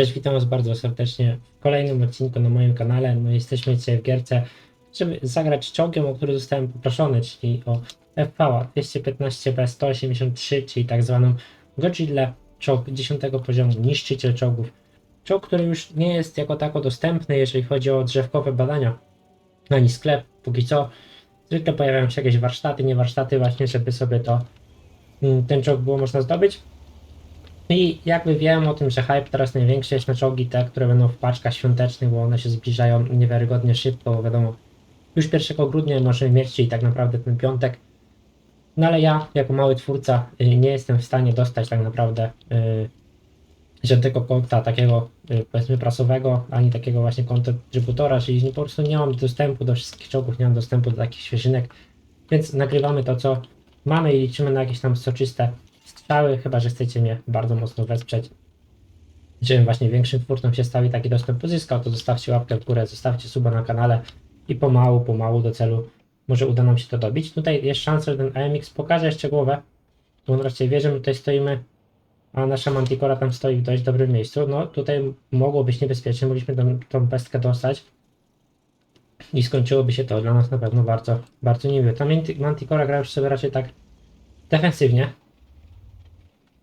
Cześć, witam Was bardzo serdecznie w kolejnym odcinku na moim kanale. No jesteśmy dzisiaj w gierce, żeby zagrać czołgiem, o który zostałem poproszony, czyli o FV 215B183, czyli tak zwaną Godzilla, czołg 10 poziomu, niszczyciel czołgów. Czołg, który już nie jest jako tako dostępny, jeżeli chodzi o drzewkowe badania, ani sklep, póki co. Zwykle pojawiają się jakieś warsztaty, nie warsztaty właśnie, żeby sobie to mm, ten czołg było można zdobyć. I jakby wiem o tym, że hype teraz największy jest na czołgi te, które będą w paczkach świątecznych, bo one się zbliżają niewiarygodnie szybko, bo wiadomo, już 1 grudnia możemy mieć, czyli tak naprawdę ten piątek. No ale ja, jako mały twórca, y, nie jestem w stanie dostać tak naprawdę y, żadnego konta takiego, y, powiedzmy, prasowego, ani takiego właśnie konta dystrybutora, czyli po prostu nie mam dostępu do wszystkich czołgów, nie mam dostępu do takich świeżynek, więc nagrywamy to, co mamy i liczymy na jakieś tam soczyste strzały, chyba że chcecie mnie bardzo mocno wesprzeć. Żebym właśnie większym twórcom się stał taki dostęp pozyskał, to zostawcie łapkę w górę, zostawcie suba na kanale i pomału, pomału do celu może uda nam się to dobić. Tutaj jest szansa, że ten AMX pokaże jeszcze głowę, bo raczej wie, że my tutaj stoimy, a nasza Manticora tam stoi w dość dobrym miejscu. No tutaj mogło być niebezpiecznie, mogliśmy tą, tą pestkę dostać i skończyłoby się to dla nas na pewno bardzo, bardzo niemiłe. Ta Manti- Manticora gra już sobie raczej tak defensywnie,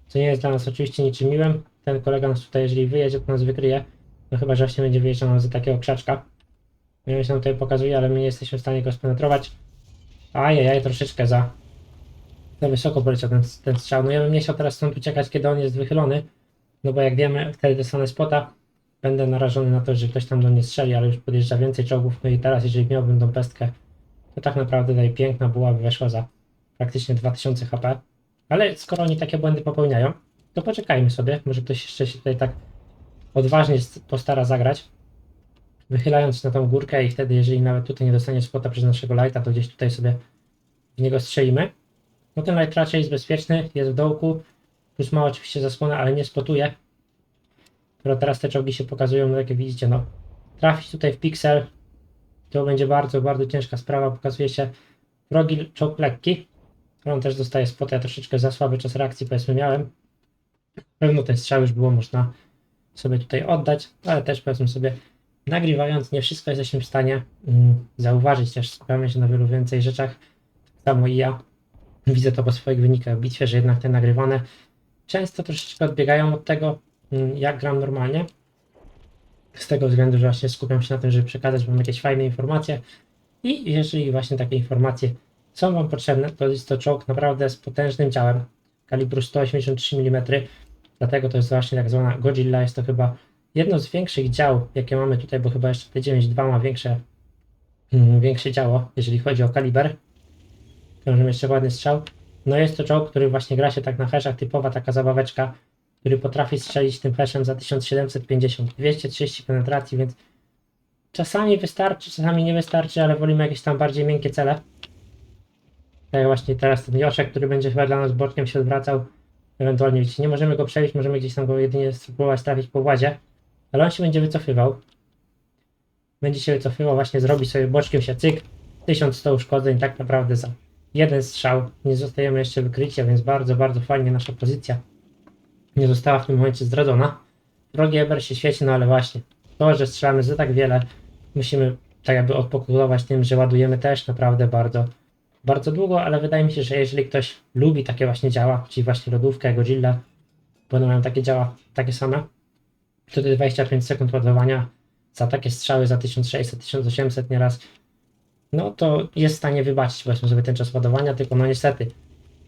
co nie jest dla nas oczywiście niczym miłym. Ten kolega nas tutaj, jeżeli wyjedzie, to nas wykryje. No chyba, że właśnie będzie wyjeżdżał nam za takiego krzaczka. Ja się tutaj pokazuje, ale my nie jesteśmy w stanie go spenetrować. Ajajaj, troszeczkę za, za wysoko poleciał ten, ten strzał. No ja bym nie chciał teraz stąd uciekać, kiedy on jest wychylony. No bo jak wiemy, wtedy dostanę spota. Będę narażony na to, że ktoś tam do mnie strzeli, ale już podjeżdża więcej czołgów. No i teraz, jeżeli miałbym tą pestkę, to tak naprawdę tutaj piękna była, by weszła za praktycznie 2000 HP. Ale skoro oni takie błędy popełniają, to poczekajmy sobie. Może ktoś jeszcze się tutaj tak odważnie postara zagrać. Wychylając na tą górkę i wtedy, jeżeli nawet tutaj nie dostanie spota przez naszego lighta, to gdzieś tutaj sobie w niego strzelimy. No ten light raczej jest bezpieczny, jest w dołku. Plus ma oczywiście zasłonę, ale nie spotuje. Skoro teraz te czołgi się pokazują, no jak widzicie, no trafić tutaj w piksel to będzie bardzo, bardzo ciężka sprawa. Pokazuje się wrogi czołg lekki. On też dostaje spota, ja troszeczkę za słaby czas reakcji powiedzmy miałem. Pewno ten strzał już było można sobie tutaj oddać, ale też powiedzmy sobie nagrywając nie wszystko jesteśmy w stanie mm, zauważyć, też skupiamy się na wielu więcej rzeczach, tak samo i ja. Widzę to po swoich wynikach w bitwie, że jednak te nagrywane często troszeczkę odbiegają od tego, mm, jak gram normalnie. Z tego względu, że właśnie skupiam się na tym, żeby przekazać Wam jakieś fajne informacje i jeżeli właśnie takie informacje są Wam potrzebne, to jest to czołg naprawdę z potężnym działem, kalibru 183 mm, dlatego to jest właśnie tak zwana Godzilla, jest to chyba jedno z większych dział, jakie mamy tutaj, bo chyba jeszcze T92 ma większe, mm, większe działo, jeżeli chodzi o kaliber. Możemy jeszcze ładny strzał. No jest to czołg, który właśnie gra się tak na heszach, typowa taka zabaweczka, który potrafi strzelić tym heszem za 1750, 230 penetracji, więc czasami wystarczy, czasami nie wystarczy, ale wolimy jakieś tam bardziej miękkie cele. Tak jak właśnie teraz ten Joszek, który będzie chyba dla nas boczkiem się odwracał. Ewentualnie widzicie, nie możemy go przebić, możemy gdzieś tam go jedynie spróbować trafić po władzie. Ale on się będzie wycofywał. Będzie się wycofywał, właśnie zrobi sobie boczkiem się cyk. 1100 uszkodzeń, tak naprawdę za jeden strzał. Nie zostajemy jeszcze wykrycia, więc bardzo, bardzo fajnie nasza pozycja nie została w tym momencie zdradzona. Drogi Eber się świeci, no ale właśnie to, że strzelamy za tak wiele, musimy tak jakby odpokutować tym, że ładujemy też naprawdę bardzo, bardzo długo, ale wydaje mi się, że jeżeli ktoś lubi takie właśnie działa, czyli właśnie lodówkę, Godzilla, bo one mają takie działa, takie same, to te 25 sekund ładowania za takie strzały za 1600, 1800 nieraz, no to jest w stanie wybaczyć powiedzmy sobie ten czas ładowania, tylko no niestety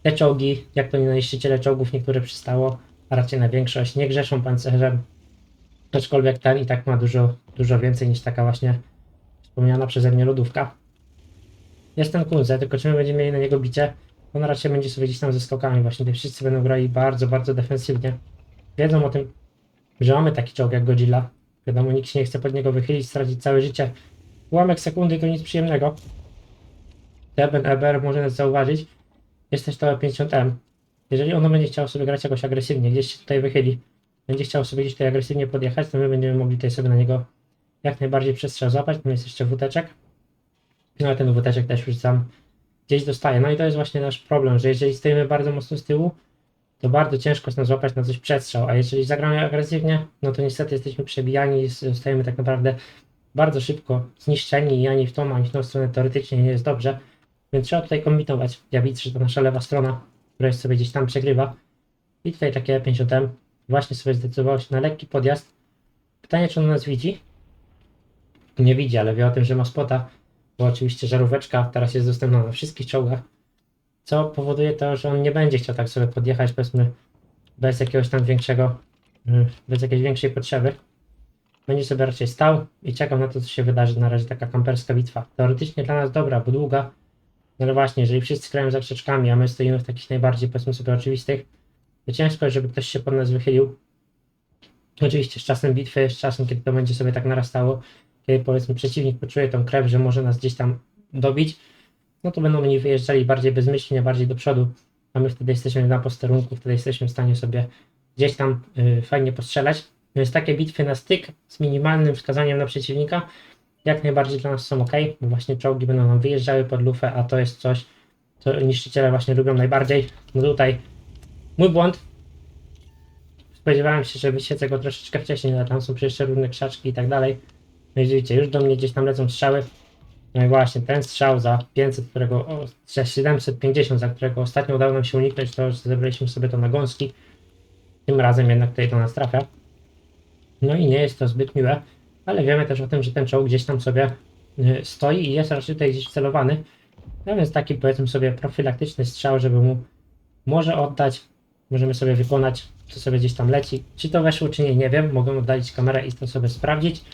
te czołgi, jak to nie niszczyciele czołgów, niektóre przystało, a raczej na większość, nie grzeszą pancerzem, aczkolwiek ten i tak ma dużo, dużo więcej niż taka właśnie wspomniana przeze mnie lodówka. Jest ten Kunze, tylko czy my będziemy mieli na niego bicie? On raczej będzie sobie gdzieś tam ze skokami właśnie, tutaj wszyscy będą grali bardzo, bardzo defensywnie. Wiedzą o tym, że mamy taki czołg jak Godzilla. Wiadomo, nikt się nie chce pod niego wychylić, stracić całe życie. Ułamek sekundy to nic przyjemnego. Teben Eber może nas zauważyć. Jest też to 50M. Jeżeli ono będzie chciało sobie grać jakoś agresywnie, gdzieś się tutaj wychyli, będzie chciał sobie gdzieś tutaj agresywnie podjechać, to my będziemy mogli tutaj sobie na niego jak najbardziej przestrzał złapać. Tam jest jeszcze wóteczek. No ale ten wóteczek też już sam gdzieś dostaje. No i to jest właśnie nasz problem, że jeżeli stoimy bardzo mocno z tyłu, to bardzo ciężko jest nam złapać na coś przestrzał, a jeżeli zagramy agresywnie, no to niestety jesteśmy przebijani i zostajemy tak naprawdę bardzo szybko zniszczeni i ani w tą, ani w tą stronę teoretycznie nie jest dobrze, więc trzeba tutaj kombinować. Ja widzę, że to nasza lewa strona, która jest sobie gdzieś tam przegrywa i tutaj takie 50M właśnie sobie zdecydowało się na lekki podjazd. Pytanie, czy on nas widzi? Nie widzi, ale wie o tym, że ma spota, bo oczywiście żaróweczka teraz jest dostępna na wszystkich czołgach, co powoduje to, że on nie będzie chciał tak sobie podjechać, powiedzmy, bez jakiegoś tam większego, mm, bez jakiejś większej potrzeby. Będzie sobie raczej stał i czekał na to, co się wydarzy. Na razie taka kamperska bitwa. Teoretycznie dla nas dobra, bo długa, no ale właśnie, jeżeli wszyscy grają za krzaczkami, a my stoimy w takich najbardziej, powiedzmy sobie, oczywistych, to ciężko żeby ktoś się pod nas wychylił. Oczywiście z czasem bitwy, z czasem, kiedy to będzie sobie tak narastało, kiedy powiedzmy przeciwnik poczuje tą krew, że może nas gdzieś tam dobić, no to będą oni wyjeżdżali bardziej bezmyślnie, bardziej do przodu, a my wtedy jesteśmy na posterunku, wtedy jesteśmy w stanie sobie gdzieś tam y, fajnie postrzelać. Więc takie bitwy na styk z minimalnym wskazaniem na przeciwnika jak najbardziej dla nas są ok, bo właśnie czołgi będą nam wyjeżdżały pod lufę, a to jest coś, co niszczyciele właśnie lubią najbardziej. No tutaj mój błąd. Spodziewałem się, że wysiedzę go troszeczkę wcześniej, ale tam są przecież różne krzaczki i tak dalej. No i widzicie, już do mnie gdzieś tam lecą strzały. No i właśnie ten strzał za 500, którego, o, za 750, za którego ostatnio udało nam się uniknąć, to że zebraliśmy sobie to na gąski. Tym razem jednak tutaj do nas trafia. No i nie jest to zbyt miłe, ale wiemy też o tym, że ten czołg gdzieś tam sobie y, stoi i jest raczej tutaj gdzieś celowany. No więc taki powiedzmy sobie profilaktyczny strzał, żeby mu może oddać, możemy sobie wykonać, co sobie gdzieś tam leci. Czy to weszło, czy nie, nie wiem. Mogę oddalić kamerę i to sobie sprawdzić.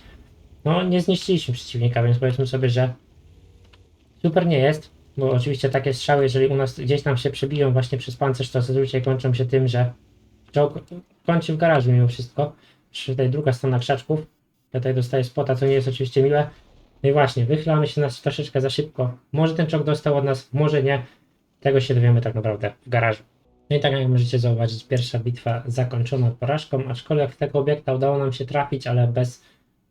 No nie zniszczyliśmy przeciwnika, więc powiedzmy sobie, że super nie jest, bo oczywiście takie strzały, jeżeli u nas gdzieś tam się przebiją właśnie przez pancerz, to zazwyczaj kończą się tym, że czołg kończy w garażu mimo wszystko. Tutaj druga strona krzaczków. Ja tutaj dostaję spota, co nie jest oczywiście miłe. No i właśnie, wychylamy się nas troszeczkę za szybko. Może ten czołg dostał od nas, może nie. Tego się dowiemy tak naprawdę w garażu. No i tak jak możecie zauważyć, pierwsza bitwa zakończona porażką, aczkolwiek tego obiekta udało nam się trafić, ale bez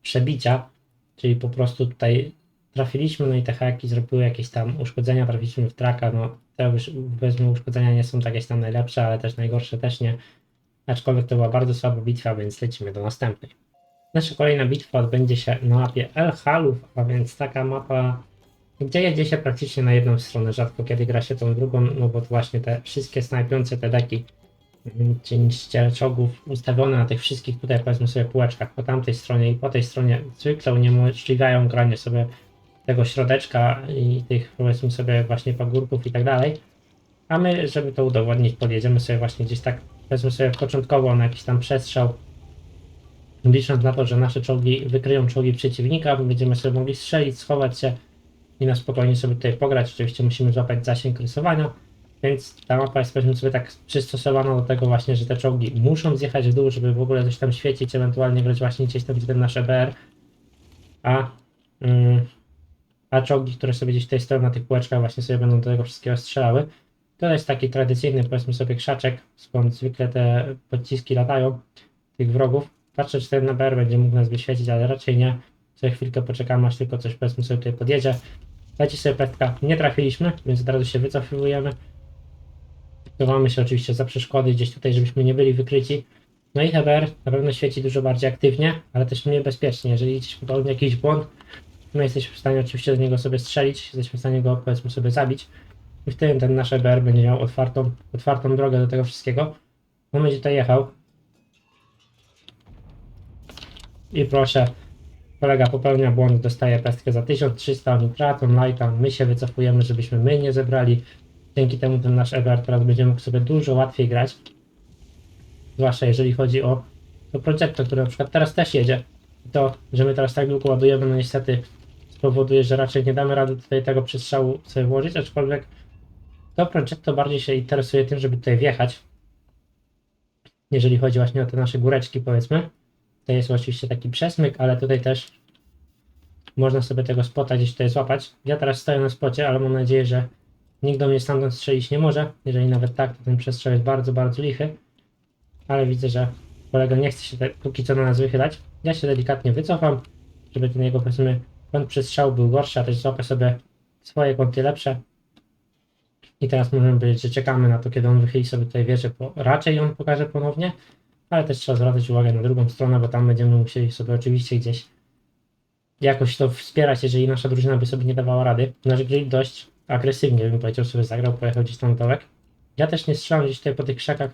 przebicia, czyli po prostu tutaj trafiliśmy, no i te haki zrobiły jakieś tam uszkodzenia, trafiliśmy w traka, no te powiedzmy uszkodzenia nie są jakieś tam najlepsze, ale też najgorsze też nie, aczkolwiek to była bardzo słaba bitwa, więc lecimy do następnej. Nasza kolejna bitwa odbędzie się na mapie El Haluf, a więc taka mapa, gdzie jedzie się praktycznie na jedną stronę, rzadko kiedy gra się tą drugą, no bo właśnie te wszystkie snajpiące te deki, niszczyciele czołgów ustawione na tych wszystkich tutaj powiedzmy sobie półeczkach po tamtej stronie i po tej stronie zwykle uniemożliwiają granie sobie tego środeczka i tych powiedzmy sobie właśnie pagórków i tak dalej. A my, żeby to udowodnić, podjedziemy sobie właśnie gdzieś tak, powiedzmy sobie początkowo na jakiś tam przestrzał, licząc na to, że nasze czołgi wykryją czołgi przeciwnika, będziemy sobie mogli strzelić, schować się i na spokojnie sobie tutaj pograć. Oczywiście musimy złapać zasięg rysowania, więc ta mapa jest powiedzmy sobie tak przystosowana do tego właśnie, że te czołgi muszą zjechać w dół, żeby w ogóle coś tam świecić, ewentualnie grać właśnie gdzieś tam, gdzie ten nasz EBR, a, mm, a czołgi, które sobie gdzieś tutaj stoją na tych półeczkach właśnie sobie będą do tego wszystkiego strzelały. To jest taki tradycyjny powiedzmy sobie krzaczek, skąd zwykle te pociski latają, tych wrogów. Patrzę, czy ten NBR będzie mógł nas wyświecić, ale raczej nie. Za chwilkę poczekamy, aż tylko coś powiedzmy sobie tutaj podjedzie. Leci sobie pestka. Nie trafiliśmy, więc od razu się wycofujemy. Chowamy się oczywiście za przeszkody gdzieś tutaj, żebyśmy nie byli wykryci. No i HBR na pewno świeci dużo bardziej aktywnie, ale też mniej bezpiecznie. Jeżeli gdzieś popełni jakiś błąd, my jesteśmy w stanie oczywiście do niego sobie strzelić, jesteśmy w stanie go powiedzmy sobie zabić. I wtedy ten nasz EBR będzie miał otwartą, otwartą drogę do tego wszystkiego. On będzie tutaj jechał, I proszę, kolega popełnia błąd, dostaje pestkę za 1300, oni tracą lighta, my się wycofujemy, żebyśmy my nie zebrali. Dzięki temu ten nasz Ever teraz będzie mógł sobie dużo łatwiej grać. Zwłaszcza jeżeli chodzi o to Projecto, które na przykład teraz też jedzie. To, że my teraz tak długo ładujemy, no niestety spowoduje, że raczej nie damy rady tutaj tego przestrzału sobie włożyć, aczkolwiek to Projecto bardziej się interesuje tym, żeby tutaj wjechać. Jeżeli chodzi właśnie o te nasze góreczki, powiedzmy. To jest oczywiście taki przesmyk, ale tutaj też można sobie tego spota gdzieś tutaj złapać. Ja teraz stoję na spocie, ale mam nadzieję, że nikt do mnie stamtąd strzelić nie może. Jeżeli nawet tak, to ten przestrzał jest bardzo, bardzo lichy. Ale widzę, że kolega nie chce się te, póki co na nas wychylać. Ja się delikatnie wycofam, żeby ten jego powiedzmy kąt przestrzału był gorszy, a też złapę sobie swoje kąty lepsze. I teraz możemy powiedzieć, że czekamy na to, kiedy on wychyli sobie tutaj wieżę, bo raczej ją pokaże ponownie, ale też trzeba zwracać uwagę na drugą stronę, bo tam będziemy musieli sobie oczywiście gdzieś jakoś to wspierać, jeżeli nasza drużyna by sobie nie dawała rady. Nasz grid dość agresywnie, bym powiedział, sobie zagrał, pojechał gdzieś tam dołek. Ja też nie strzelam gdzieś tutaj po tych krzakach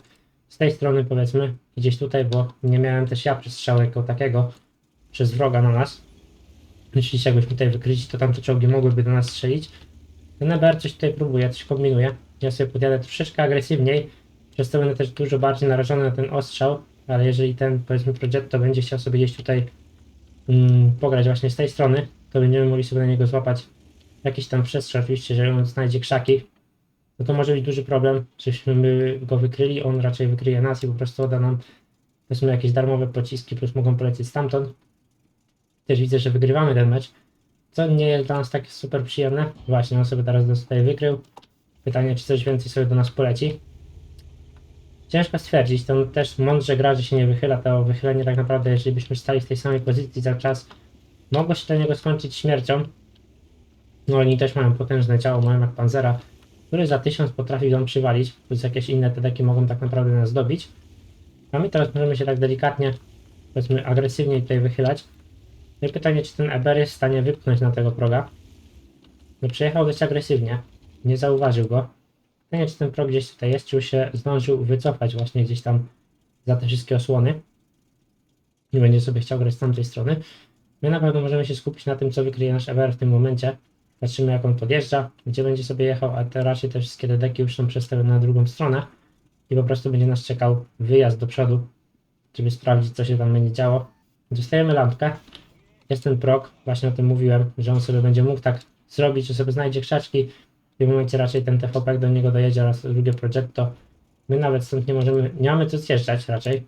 z tej strony powiedzmy, gdzieś tutaj, bo nie miałem też ja przestrzału jako takiego przez wroga na nas. Jeśli jakbyśmy tutaj wykryli, to tamte czołgi mogłyby do nas strzelić. Ten EBR coś tutaj próbuje, coś kombinuje. Ja sobie podjadę troszeczkę agresywniej, przez to będę też dużo bardziej narażony na ten ostrzał, ale jeżeli ten powiedzmy Progetto będzie chciał sobie gdzieś tutaj mm, pograć właśnie z tej strony, to będziemy mogli sobie na niego złapać jakiś tam przestrzał, oczywiście, jeżeli on znajdzie krzaki, no to może być duży problem, żebyśmy my go wykryli, on raczej wykryje nas i po prostu da nam powiedzmy jakieś darmowe pociski, plus mogą polecieć stamtąd. Też widzę, że wygrywamy ten mecz, co nie jest dla nas takie super przyjemne. Właśnie, on sobie teraz tutaj wykrył. Pytanie, czy coś więcej sobie do nas poleci. Ciężko stwierdzić, to też mądrze gra, że się nie wychyla, to wychylenie tak naprawdę, jeżeli byśmy stali w tej samej pozycji cały czas, mogło się dla niego skończyć śmiercią. No oni też mają potężne ciało, mają jak Panzera, który za 1000 potrafi ją przywalić, plus jakieś inne tedeki mogą tak naprawdę nas dobić. A my teraz możemy się tak delikatnie, powiedzmy agresywnie tutaj wychylać. No i pytanie, czy ten Eber jest w stanie wypchnąć na tego proga. No przejechał dość agresywnie, nie zauważył go. Pytanie, czy ten prog gdzieś tutaj jest, czy się zdążył wycofać właśnie gdzieś tam za te wszystkie osłony. Nie będzie sobie chciał grać z tamtej strony. My na pewno możemy się skupić na tym, co wykryje nasz Eber w tym momencie. Patrzymy, jak on podjeżdża, gdzie będzie sobie jechał, a te raczej te wszystkie te deki już są przestawione na drugą stronę i po prostu będzie nas czekał wyjazd do przodu, żeby sprawdzić, co się tam będzie działo. Dostajemy lampkę. Jest ten prog, właśnie o tym mówiłem, że on sobie będzie mógł tak zrobić, że sobie znajdzie krzaczki. W tym momencie raczej ten TVP do niego dojedzie oraz drugie Projecto. My nawet stąd nie możemy, nie mamy co zjeżdżać raczej,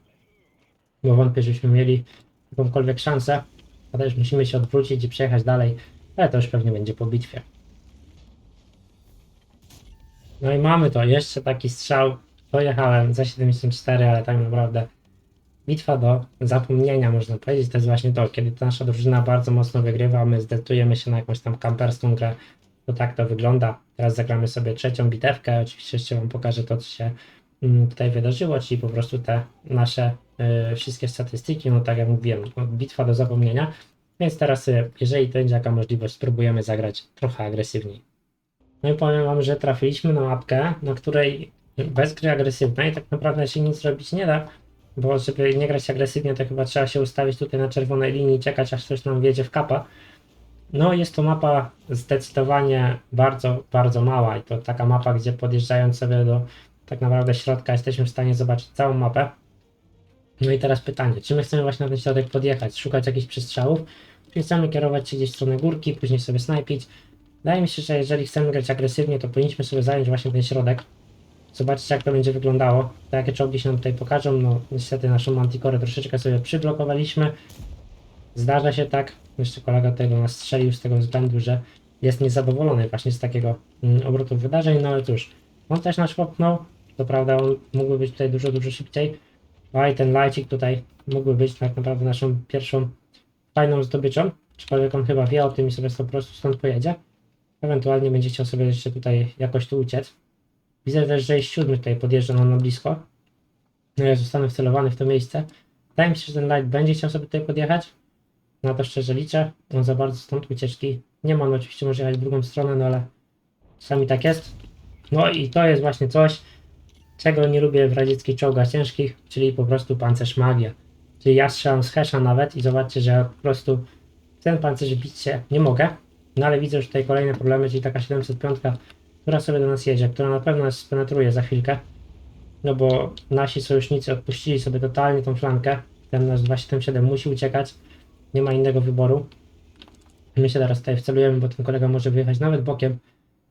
bo wątpię, żebyśmy mieli jakąkolwiek szansę. A też musimy się odwrócić i przejechać dalej, ale to już pewnie będzie po bitwie. No i mamy to, jeszcze taki strzał. Pojechałem za 74, ale tak naprawdę bitwa do zapomnienia, można powiedzieć. To jest właśnie to, kiedy ta nasza drużyna bardzo mocno wygrywa, my zdecydujemy się na jakąś tam kamperską grę. To tak to wygląda. Teraz zagramy sobie trzecią bitewkę. Oczywiście jeszcze Wam pokażę to, co się mm, tutaj wydarzyło, czyli po prostu te nasze y, wszystkie statystyki. No tak jak mówiłem, bitwa do zapomnienia. Więc teraz, y, jeżeli będzie jaka możliwość, spróbujemy zagrać trochę agresywniej. No i powiem Wam, że trafiliśmy na mapkę, na której bez gry agresywnej tak naprawdę się nic robić nie da, bo żeby nie grać agresywnie, to chyba trzeba się ustawić tutaj na czerwonej linii i czekać, aż coś nam wjedzie w kapa. No jest to mapa zdecydowanie bardzo, bardzo mała i to taka mapa, gdzie podjeżdżając sobie do tak naprawdę środka jesteśmy w stanie zobaczyć całą mapę. No i teraz pytanie, czy my chcemy właśnie na ten środek podjechać, szukać jakichś przestrzałów, czy chcemy kierować się gdzieś w stronę górki, później sobie snajpić. Wydaje mi się, że jeżeli chcemy grać agresywnie, to powinniśmy sobie zająć właśnie ten środek. Zobaczyć jak to będzie wyglądało. To jakie czołgi się nam tutaj pokażą. No niestety naszą mantikorę troszeczkę sobie przyblokowaliśmy. Zdarza się tak. Jeszcze kolega tego nas strzelił z tego względu, że jest niezadowolony właśnie z takiego mm, obrotu wydarzeń, no ale cóż. On też nas popchnął. To prawda, on mógłby być tutaj dużo, dużo szybciej. A i ten lajcik tutaj mógłby być tak naprawdę naszą pierwszą fajną zdobyczą. Aczkolwiek on chyba wie o tym i sobie po prostu stąd pojedzie. Ewentualnie będzie chciał sobie jeszcze tutaj jakoś tu uciec. Widzę też, że jest siódmy tutaj podjeżdża nam na blisko. No ja zostanę wcelowany w to miejsce. Wydaje mi się, że ten light będzie chciał sobie tutaj podjechać. Na to szczerze liczę. On za bardzo stąd ucieczki nie ma. No oczywiście może jechać w drugą stronę, no ale czasami tak jest. No i to jest właśnie coś, czego nie lubię w radzieckich czołgach ciężkich, czyli po prostu pancerz magia. Czyli ja strzelam z hesza nawet i zobaczcie, że po prostu ten pancerz bić się nie mogę. No ale widzę już tutaj kolejne problemy, czyli taka 705, która sobie do nas jedzie, która na pewno nas spenetruje za chwilkę. No bo nasi sojusznicy odpuścili sobie totalnie tą flankę. Ten nasz 277 musi uciekać. Nie ma innego wyboru. My się teraz tutaj wcelujemy, bo ten kolega może wyjechać nawet bokiem,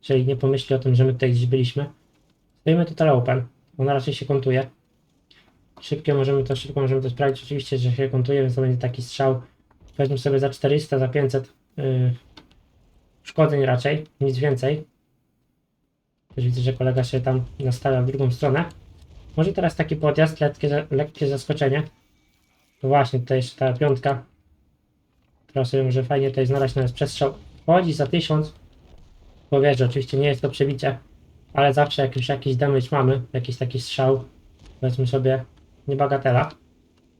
jeżeli nie pomyśli o tym, że my tutaj gdzieś byliśmy. Stoimy total open. On raczej się kontuje. Szybkie możemy to, szybko możemy to sprawdzić. Oczywiście, że się kontuje, więc to będzie taki strzał. Weźmy sobie za 400, za 500 yy, szkodzeń raczej, nic więcej. Też widzę, że kolega się tam nastawia w drugą stronę. Może teraz taki podjazd, lekkie, lekkie zaskoczenie. Właśnie, tutaj jeszcze ta piątka. Która sobie może fajnie tutaj znaleźć nawet przestrzał. Chodzi za 1000. Bo wiesz, że oczywiście nie jest to przebicie. Ale zawsze jak już jakiś damage mamy, jakiś taki strzał, powiedzmy sobie, niebagatela.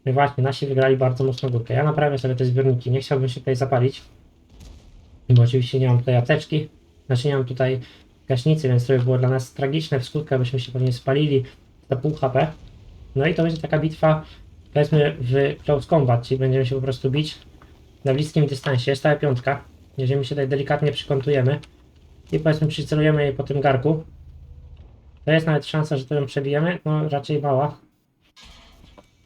No właśnie, nasi wygrali bardzo mocno górkę. Ja naprawię sobie te zbiorniki, nie chciałbym się tutaj zapalić, bo oczywiście nie mam tutaj apteczki, znaczy nie mam tutaj gaśnicy, więc to by było dla nas tragiczne w skutkach, byśmy się pewnie spalili za pół HP. No i to będzie taka bitwa, powiedzmy w close combat, czyli będziemy się po prostu bić na bliskim dystansie. Jest stała piątka, jeżeli my się tutaj delikatnie przykątujemy i powiedzmy przycelujemy jej po tym garku, to jest nawet szansa, że ją przebijemy, no raczej mała.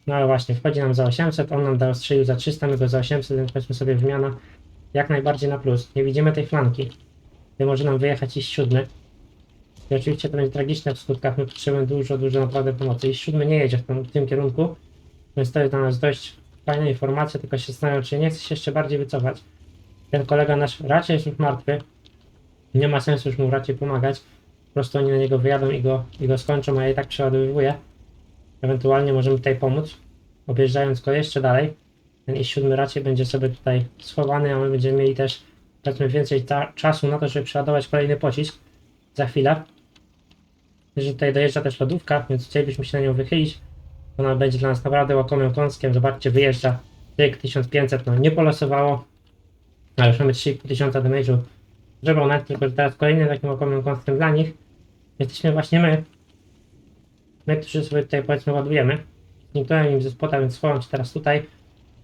No ale właśnie, wchodzi nam za 800, on nam dał strzelił za 300, my go za 800, więc powiedzmy sobie wymiana jak najbardziej na plus. Nie widzimy tej flanki, gdzie może nam wyjechać iść siódmy. I oczywiście to będzie tragiczne w skutkach, my potrzebujemy dużo, dużo naprawdę pomocy. I siódmy nie jedzie w tym, w tym kierunku, więc to jest dla nas dość fajna informacja, tylko się zastanawiam, czy nie chce się jeszcze bardziej wycofać. Ten kolega nasz raczej jest już martwy, nie ma sensu już mu raczej pomagać. Prostu oni na niego wyjadą i go, i go skończą, a ja i tak przeładowywuję. Ewentualnie możemy tutaj pomóc, objeżdżając go jeszcze dalej. Ten i7 raczej będzie sobie tutaj schowany, a my będziemy mieli też powiedzmy więcej czasu na to, żeby przeładować kolejny pocisk za chwilę. Jeżeli tutaj dojeżdża też lodówka, więc chcielibyśmy się na nią wychylić. Ona będzie dla nas naprawdę łakomym kąskiem. Zobaczcie, wyjeżdża tyk 1500, no nie polosowało, ale już mamy 3500 damage'u żeby one, tylko że teraz kolejnym takim łakomym kąskiem dla nich jesteśmy właśnie my. My, którzy sobie tutaj powiedzmy ładujemy. Zniknąłem im ze spota, więc schowam się teraz tutaj.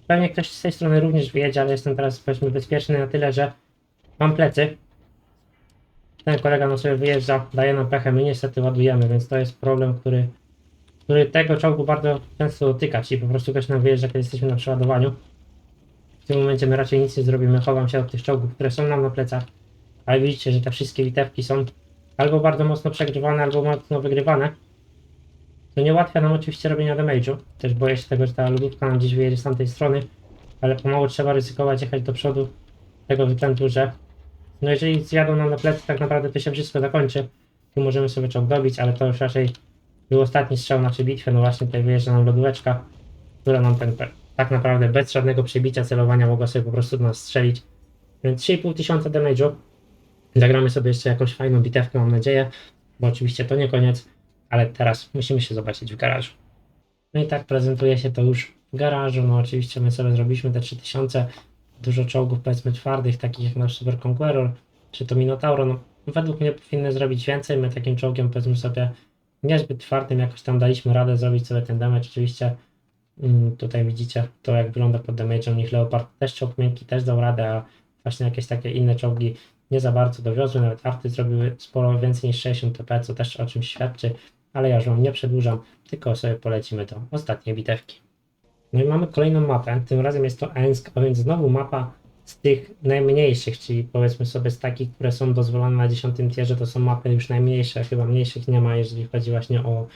Pewnie ktoś z tej strony również wyjedzie, ale jestem teraz powiedzmy bezpieczny na tyle, że mam plecy. Ten kolega no sobie wyjeżdża, daje nam pechę, my niestety ładujemy, więc to jest problem, który, który tego czołgu bardzo często dotyka, czyli po prostu ktoś nam wyjeżdża, kiedy jesteśmy na przeładowaniu. W tym momencie my raczej nic nie zrobimy, chowam się od tych czołgów, które są nam na plecach. Ale widzicie, że te wszystkie bitewki są albo bardzo mocno przegrywane, albo mocno wygrywane. To nie ułatwia nam oczywiście robienia damage'u. Też boję się tego, że ta lodówka nam gdzieś wyjedzie z tamtej strony. Ale pomału trzeba ryzykować jechać do przodu. Tego względu, że no jeżeli zjadą nam na plecy, tak naprawdę to się wszystko zakończy. Tu możemy sobie czołg dobić, ale to już raczej był ostatni strzał naszej bitwy. No właśnie tutaj wyjeżdża nam lodóweczka, która nam ten, tak naprawdę bez żadnego przebicia celowania mogła sobie po prostu do nas strzelić. Więc 3,5 tysiąca damage'u. Zagramy sobie jeszcze jakąś fajną bitewkę, mam nadzieję, bo oczywiście to nie koniec, ale teraz musimy się zobaczyć w garażu. No i tak prezentuje się to już w garażu, no oczywiście my sobie zrobiliśmy te 3000, dużo czołgów powiedzmy twardych, takich jak nasz Super Conqueror, czy to Minotauro, no według mnie powinny zrobić więcej, my takim czołgiem powiedzmy sobie niezbyt twardym jakoś tam daliśmy radę zrobić sobie ten damage, oczywiście mm, tutaj widzicie to jak wygląda pod damage'em, niech Leopard też czołg miękki też dał radę, a właśnie jakieś takie inne czołgi nie za bardzo dowiozły, nawet arty zrobiły sporo więcej niż 60 TP, co też o czymś świadczy, ale ja już wam nie przedłużam, tylko sobie polecimy do ostatniej bitewki. No i mamy kolejną mapę, tym razem jest to Ensk, a więc znowu mapa z tych najmniejszych, czyli powiedzmy sobie z takich, które są dozwolone na 10 tierze, to są mapy już najmniejsze, chyba mniejszych nie ma, jeżeli chodzi właśnie o,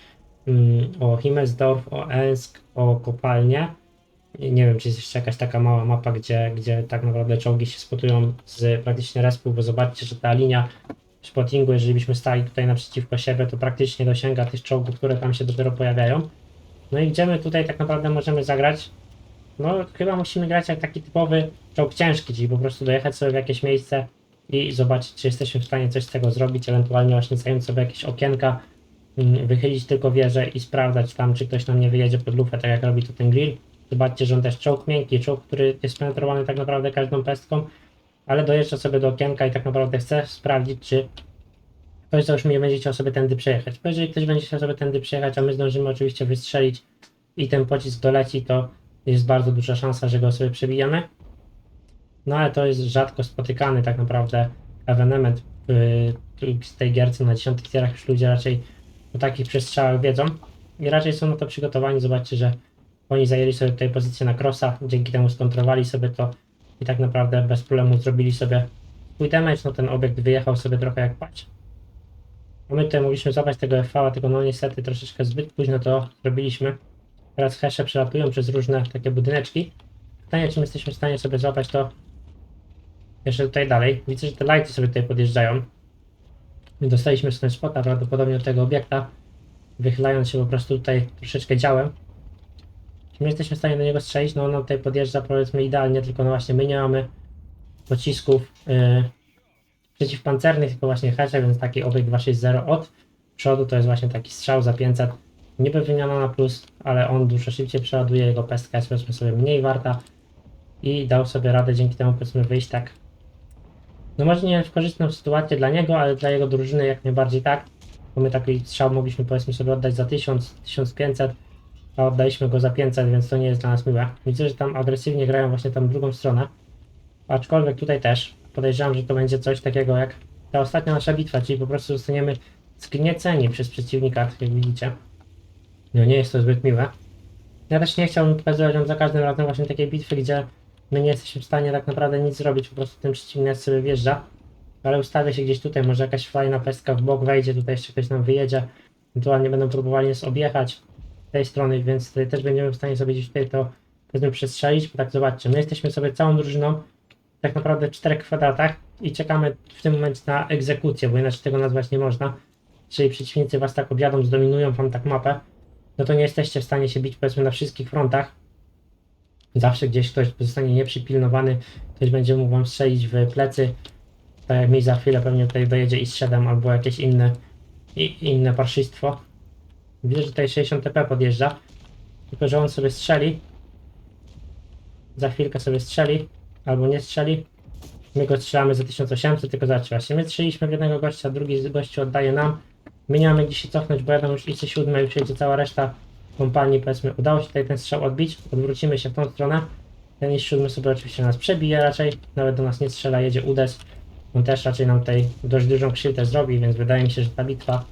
mm, o Himmelsdorf, o Ensk, o kopalnię. Nie wiem, czy jest jeszcze jakaś taka mała mapa, gdzie, gdzie tak naprawdę czołgi się spotują z praktycznie respu, bo zobaczcie, że ta linia spottingu, jeżeli byśmy stali tutaj naprzeciwko siebie, to praktycznie dosięga tych czołgów, które tam się dopiero pojawiają. No i gdzie my tutaj tak naprawdę możemy zagrać? No chyba musimy grać jak taki typowy czołg ciężki, czyli po prostu dojechać sobie w jakieś miejsce i zobaczyć, czy jesteśmy w stanie coś z tego zrobić, ewentualnie właśnie zająć sobie jakieś okienka, mm, wychylić tylko wieżę i sprawdzać tam, czy ktoś nam nie wyjedzie pod lufę, tak jak robi to ten grill. Zobaczcie, że on też czołg miękki, czołg, który jest penetrowany tak naprawdę każdą pestką, ale dojeżdża sobie do okienka i tak naprawdę chce sprawdzić, czy ktoś załóżmy będzie chciał sobie tędy przejechać. Bo jeżeli ktoś będzie chciał sobie tędy przejechać, a my zdążymy oczywiście wystrzelić i ten pocisk doleci, to jest bardzo duża szansa, że go sobie przebijemy. No ale to jest rzadko spotykany tak naprawdę ewenement w, w tej gierce na 10 tierach już ludzie raczej o takich przestrzałach wiedzą i raczej są na to przygotowani. Zobaczcie, że oni zajęli sobie tutaj pozycję na crossa, dzięki temu skontrolowali sobie to i tak naprawdę bez problemu zrobili sobie swój damage, no ten obiekt wyjechał sobie trochę jak pać. A my tutaj mogliśmy złapać tego FV, tylko no niestety troszeczkę zbyt późno to zrobiliśmy. Teraz hesze przelatują przez różne takie budyneczki. Pytanie, czy my jesteśmy w stanie sobie złapać to jeszcze tutaj dalej. Widzę, że te lighty sobie tutaj podjeżdżają. My dostaliśmy sobie spota prawdopodobnie od tego obiekta, wychylając się po prostu tutaj troszeczkę działem. Czy my jesteśmy w stanie do niego strzelić? No on tutaj podjeżdża powiedzmy idealnie, tylko no właśnie my nie mamy pocisków yy, przeciwpancernych, tylko właśnie hesze, więc taki obiekt 260 od przodu to jest właśnie taki strzał za 500. Niby wymiana na plus, ale on dużo szybciej przeładuje, jego pestka jest powiedzmy sobie mniej warta i dał sobie radę dzięki temu powiedzmy wyjść tak. No może nie w korzystną sytuację dla niego, ale dla jego drużyny jak najbardziej tak. Bo my taki strzał mogliśmy powiedzmy sobie oddać za 1000, 1500, a oddaliśmy go za 500, więc to nie jest dla nas miłe. Widzę, że tam agresywnie grają właśnie tam drugą stronę. Aczkolwiek tutaj też podejrzewam, że to będzie coś takiego jak ta ostatnia nasza bitwa, czyli po prostu zostaniemy zgnieceni przez przeciwnika, jak widzicie. No nie jest to zbyt miłe. Ja też nie chciałbym pokazywać wam za każdym razem właśnie takiej bitwy, gdzie my nie jesteśmy w stanie tak naprawdę nic zrobić, po prostu ten przeciwnik sobie wjeżdża. Ale ustawię się gdzieś tutaj, może jakaś fajna pestka w bok wejdzie, tutaj jeszcze ktoś nam wyjedzie. Ewentualnie będą próbowali nas objechać tej strony, więc też będziemy w stanie sobie gdzieś tutaj to powiedzmy przestrzelić, bo tak zobaczcie, my jesteśmy sobie całą drużyną tak naprawdę w czterech kwadratach i czekamy w tym momencie na egzekucję, bo inaczej tego nazwać nie można. Jeżeli przeciwnicy was tak objadą, zdominują wam tak mapę, no to nie jesteście w stanie się bić powiedzmy na wszystkich frontach. Zawsze gdzieś ktoś zostanie nieprzypilnowany, ktoś będzie mógł wam strzelić w plecy. Tak jak mi za chwilę pewnie tutaj dojedzie i 7 albo jakieś inne, i, inne parszystwo. Widzę, że tutaj 60 TP podjeżdża. Tylko, że on sobie strzeli. Za chwilkę sobie strzeli. Albo nie strzeli. My go strzelamy za 1800, tylko zobaczcie właśnie. My strzeliliśmy w jednego gościa, drugi gościu oddaje nam. My nie mamy gdzie się cofnąć, bo jadą już IC7, już jedzie cała reszta kompanii, powiedzmy. Udało się tutaj ten strzał odbić. Odwrócimy się w tą stronę. Ten IC7 sobie oczywiście nas przebije raczej. Nawet do nas nie strzela, jedzie Udes. On też raczej nam tutaj dość dużą krzywdę zrobi, więc wydaje mi się, że ta bitwa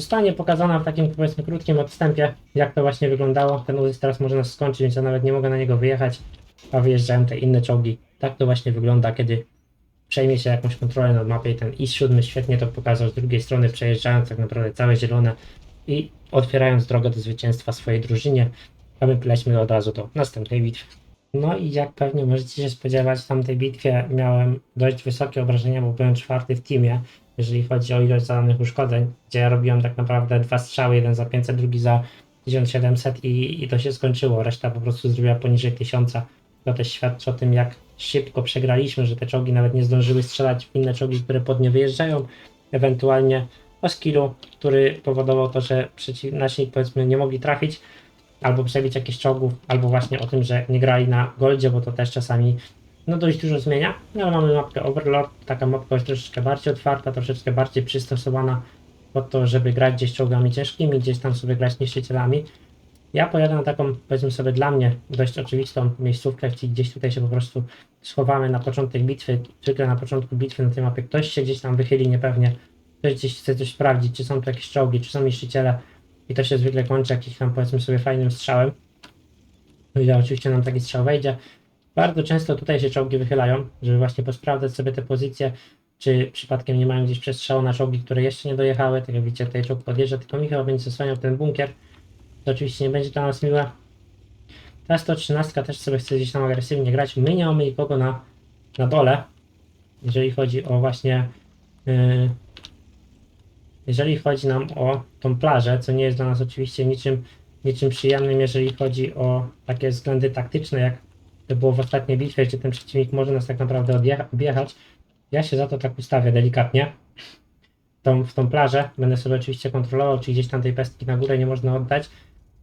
zostanie pokazana w takim powiedzmy krótkim odstępie, jak to właśnie wyglądało. Ten Udes teraz może nas skończyć, więc ja nawet nie mogę na niego wyjechać, a wyjeżdżają te inne czołgi. Tak to właśnie wygląda, kiedy przejmie się jakąś kontrolę nad mapą i ten IS-7 świetnie to pokazał z drugiej strony, przejeżdżając tak naprawdę całe zielone i otwierając drogę do zwycięstwa swojej drużynie, a my pleśmy od razu do następnej bitwy. No i jak pewnie możecie się spodziewać, w tamtej bitwie miałem dość wysokie obrażenia, bo byłem czwarty w teamie, jeżeli chodzi o ilość zadanych uszkodzeń, gdzie ja robiłem tak naprawdę dwa strzały, jeden za 500, drugi za 1700 i, i to się skończyło. Reszta po prostu zrobiła poniżej 1000. To też świadczy o tym, jak szybko przegraliśmy, że te czołgi nawet nie zdążyły strzelać w inne czołgi, które pod nie wyjeżdżają. Ewentualnie o skillu, który powodował to, że przeciw, nasi powiedzmy nie mogli trafić albo przebić jakichś czołgów, albo właśnie o tym, że nie grali na goldzie, bo to też czasami no dość dużo zmienia. No ale mamy mapkę Overlord, taka mapka jest troszeczkę bardziej otwarta, troszeczkę bardziej przystosowana pod to, żeby grać gdzieś czołgami ciężkimi, gdzieś tam sobie grać niszczycielami. Ja pojadę na taką, powiedzmy sobie dla mnie, dość oczywistą miejscówkę, gdzieś tutaj się po prostu schowamy na początek bitwy. Zwykle na początku bitwy na tej mapie ktoś się gdzieś tam wychyli niepewnie, ktoś gdzieś chce coś sprawdzić, czy są tu jakieś czołgi, czy są niszczyciele i to się zwykle kończy jakimś tam powiedzmy sobie fajnym strzałem. No i oczywiście nam taki strzał wejdzie. Bardzo często tutaj się czołgi wychylają, żeby właśnie posprawdzać sobie te pozycje, czy przypadkiem nie mają gdzieś przestrzału na czołgi, które jeszcze nie dojechały. Tak jak widzicie, tutaj czołg podjeżdża, tylko Michał będzie zasłaniał ten bunkier. To oczywiście nie będzie dla nas miłe. Ta 113 też sobie chce gdzieś tam agresywnie grać. My nie mamy nikogo na, na dole, jeżeli chodzi o właśnie yy, jeżeli chodzi nam o tą plażę, co nie jest dla nas oczywiście niczym, niczym przyjemnym, jeżeli chodzi o takie względy taktyczne, jak to było w ostatniej bitwie, gdzie ten przeciwnik może nas tak naprawdę objechać. Ja się za to tak ustawię delikatnie. Tą, w tą plażę będę sobie oczywiście kontrolował, czy gdzieś tam tej pestki na górę nie można oddać.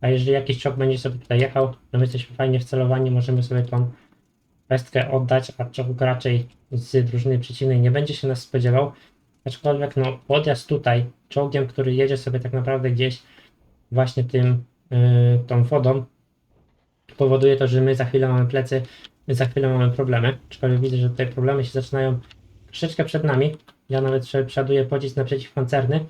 A jeżeli jakiś czołg będzie sobie tutaj jechał, to my jesteśmy fajnie wcelowani, możemy sobie tą pestkę oddać, a czołg raczej z drużyny przeciwnej nie będzie się nas spodziewał. Aczkolwiek no, podjazd tutaj czołgiem, który jedzie sobie tak naprawdę gdzieś właśnie tym, yy, tą wodą, powoduje to, że my za chwilę mamy plecy, za chwilę mamy problemy. Aczkolwiek widzę, że tutaj problemy się zaczynają troszeczkę przed nami. Ja nawet prze- przeładuję pocisk na przeciwpancerny,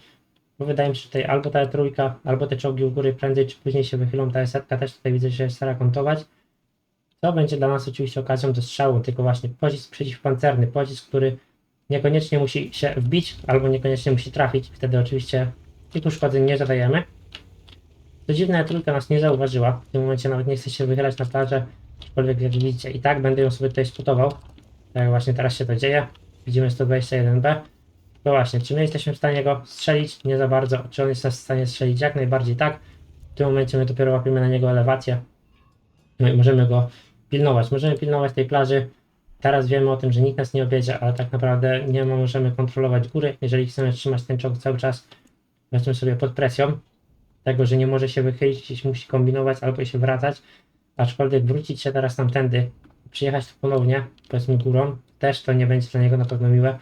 bo wydaje mi się, że tutaj albo ta trójka, albo te czołgi u góry prędzej czy później się wychylą. Ta setka też tutaj widzę, że się stara kontować. To będzie dla nas oczywiście okazją do strzału, tylko właśnie pocisk przeciwpancerny, pocisk, który niekoniecznie musi się wbić, albo niekoniecznie musi trafić. Wtedy oczywiście tych uszkodzeń nie zadajemy. To dziwne, trójka nas nie zauważyła. W tym momencie nawet nie chce się wychylać na plażę, aczkolwiek jak widzicie, i tak będę ją sobie tutaj spotował. Tak właśnie teraz się to dzieje. Widzimy 121B. No właśnie, czy my jesteśmy w stanie go strzelić? Nie za bardzo. Czy on jest w stanie strzelić? Jak najbardziej tak. W tym momencie my dopiero łapiemy na niego elewację. No i możemy go pilnować. Możemy pilnować tej plaży Teraz wiemy o tym, że nikt nas nie objedzie, ale tak naprawdę nie możemy kontrolować góry, jeżeli chcemy trzymać ten czołg cały czas, powiedzmy sobie pod presją, tego, że nie może się wychylić, musi kombinować albo się wracać, aczkolwiek wrócić się teraz tamtędy, przyjechać tu ponownie, powiedzmy górą, też to nie będzie dla niego na pewno miłe.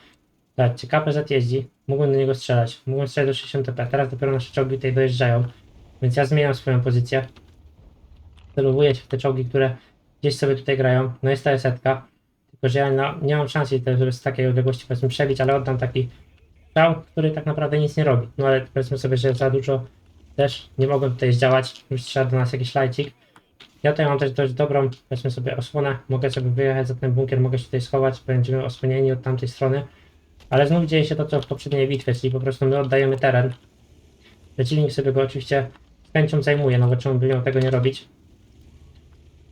Zobaczcie, KPZ jeździ, mógłbym do niego strzelać, mógłbym strzelać do 60 TP, teraz dopiero nasze czołgi tutaj dojeżdżają, więc ja zmieniam swoją pozycję, celowuję się w te czołgi, które gdzieś sobie tutaj grają, no jest ta setka, że ja na, nie mam szansy żeby z takiej odległości powiedzmy przebić, ale oddam taki strzał, który tak naprawdę nic nie robi, no ale powiedzmy sobie, że za dużo też nie mogłem tutaj zdziałać, już strzela do nas jakiś lajcik. Ja tutaj mam też dość dobrą, powiedzmy sobie, osłonę, mogę sobie wyjechać za ten bunkier, mogę się tutaj schować, będziemy osłonieni od tamtej strony, ale znów dzieje się to, co w poprzedniej bitwie, czyli po prostu my oddajemy teren. Przeciwnik sobie go oczywiście z chęcią zajmuje, no bo czemu by miał tego nie robić.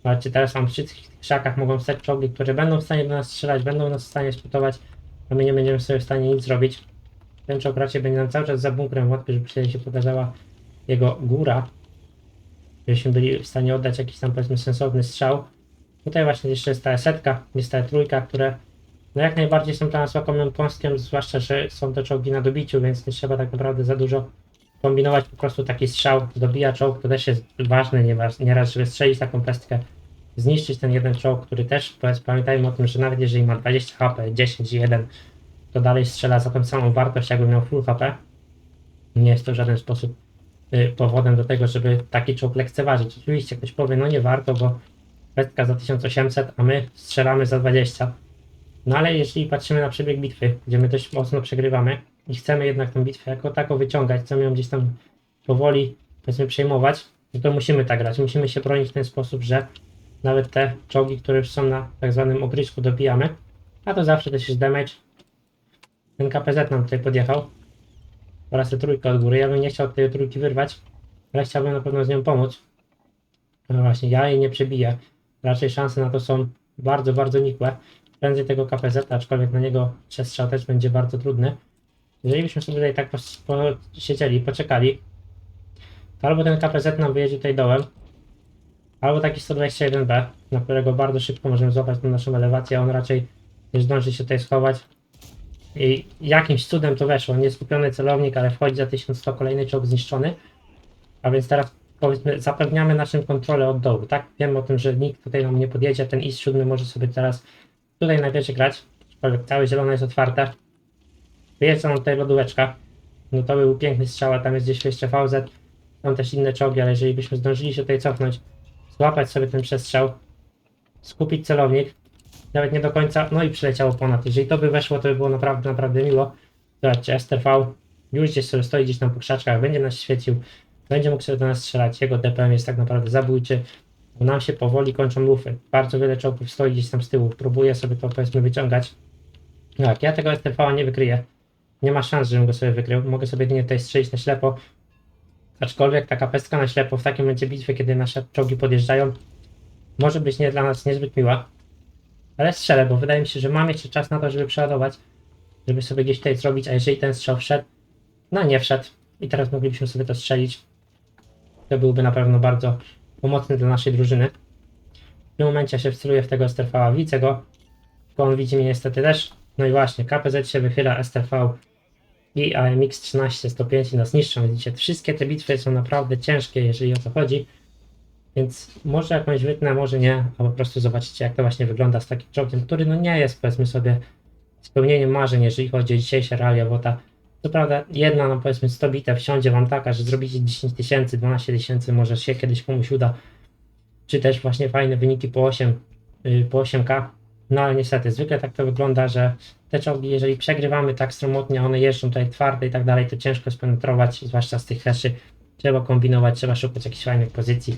Zobaczcie, teraz mam wszystkich tych krzakach mogą stać czołgi, które będą w stanie do nas strzelać, będą nas w stanie spotować, a my nie będziemy sobie w stanie nic zrobić. Ten czołg raczej będzie nam cały czas za bunkrem wątpię, żeby się pokazała jego góra, żebyśmy byli w stanie oddać jakiś tam powiedzmy sensowny strzał. Tutaj właśnie jeszcze jest ta setka, jest ta trójka, które no jak najbardziej są dla nas łakomym pąstkiem, zwłaszcza, że są to czołgi na dobiciu, więc nie trzeba tak naprawdę za dużo kombinować, po prostu taki strzał dobija czołg, to też jest ważne nieraz, nieraz żeby strzelić taką pestkę, zniszczyć ten jeden czołg, który też, pamiętajmy o tym, że nawet jeżeli ma 20 HP, 10 i 1, to dalej strzela za tą samą wartość, jakby miał full HP. Nie jest to w żaden sposób y, powodem do tego, żeby taki czołg lekceważyć. Oczywiście ktoś powie, no nie warto, bo pestka za 1800, a my strzelamy za 20. No ale jeśli patrzymy na przebieg bitwy, gdzie my dość mocno przegrywamy i chcemy jednak tę bitwę jako taką wyciągać, chcemy ją gdzieś tam powoli, powiedzmy, przejmować, no to musimy tak grać. Musimy się bronić w ten sposób, że nawet te czołgi, które już są na tak zwanym ogrysku, dobijamy. A to zawsze też jest damage. Ten KPZ nam tutaj podjechał. Oraz tę trójkę od góry. Ja bym nie chciał tej trójki wyrwać, ale chciałbym na pewno z nią pomóc. No właśnie, ja jej nie przebiję. Raczej szanse na to są bardzo, bardzo nikłe. Prędzej tego KPZ, aczkolwiek na niego przestrzał też będzie bardzo trudny. Jeżeli byśmy sobie tutaj tak pos- posiedzieli, poczekali, to albo ten KPZ nam wyjedzie tutaj dołem, albo taki 121B, na którego bardzo szybko możemy złapać tą naszą elewację, on raczej nie zdąży się tutaj schować. I jakimś cudem to weszło, nieskupiony celownik, ale wchodzi za 1100 kolejny czołg zniszczony. A więc teraz powiedzmy zapewniamy naszym kontrolę od dołu, tak? Wiemy o tym, że nikt tutaj nam nie podjedzie, ten IS-7 może sobie teraz tutaj na wieży grać, aczkolwiek całe zielone jest otwarte. Wyjeżdża nam tutaj lodóweczka, no to był piękny strzał, a tam jest gdzieś jeszcze VZ, są też inne czołgi, ale jeżeli byśmy zdążyli się tutaj cofnąć, złapać sobie ten przestrzał, skupić celownik, nawet nie do końca, no i przyleciało ponad. Jeżeli to by weszło, to by było naprawdę, naprawdę miło. Zobaczcie, STV już gdzieś sobie stoi gdzieś tam po krzaczkach, będzie nas świecił, będzie mógł sobie do nas strzelać. Jego DPM jest tak naprawdę zabójczy, bo nam się powoli kończą lufy. Bardzo wiele czołgów stoi gdzieś tam z tyłu, próbuje sobie to powiedzmy wyciągać. Tak, ja tego STV nie wykryję. Nie ma szans, żebym go sobie wykrył. Mogę sobie jedynie tutaj strzelić na ślepo. Aczkolwiek taka pestka na ślepo w takim momencie bitwy, kiedy nasze czołgi podjeżdżają, może być nie dla nas niezbyt miła. Ale strzelę, bo wydaje mi się, że mam jeszcze czas na to, żeby przeładować, żeby sobie gdzieś tutaj zrobić, a jeżeli ten strzał wszedł, no nie wszedł i teraz moglibyśmy sobie to strzelić, to byłby na pewno bardzo pomocny dla naszej drużyny. W tym momencie się wceluję w tego STV, widzę go, tylko on widzi mnie niestety też. No i właśnie, KPZ się wychyla, STV i AMX 13 105 nas niszczą. Widzicie, wszystkie te bitwy są naprawdę ciężkie, jeżeli o to chodzi. Więc może jakąś wytnę, może nie, a po prostu zobaczycie, jak to właśnie wygląda z takim czołgiem, który no nie jest, powiedzmy sobie, spełnieniem marzeń, jeżeli chodzi o dzisiejsze realia, bo ta, co prawda, jedna, no powiedzmy, 100 bitew wsiądzie wam taka, że zrobicie 10 tysięcy, 12 tysięcy, może się kiedyś komuś uda, czy też właśnie fajne wyniki po 8, yy, po 8K, no ale niestety, zwykle tak to wygląda, że te czołgi, jeżeli przegrywamy tak stromotnie, one jeżdżą tutaj twarde i tak dalej, to ciężko spenetrować, zwłaszcza z tych heszy, trzeba kombinować, trzeba szukać jakichś fajnych pozycji,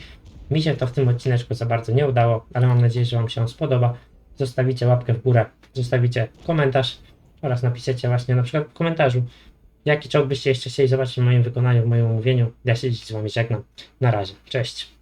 mi się to w tym odcineczku za bardzo nie udało, ale mam nadzieję, że Wam się on spodoba. Zostawicie łapkę w górę, zostawicie komentarz oraz napiszecie właśnie na przykład w komentarzu, jaki czołg byście jeszcze chcieli zobaczyć w moim wykonaniu, w moim omówieniu. Ja się dziś z Wami żegnam. Na razie. Cześć.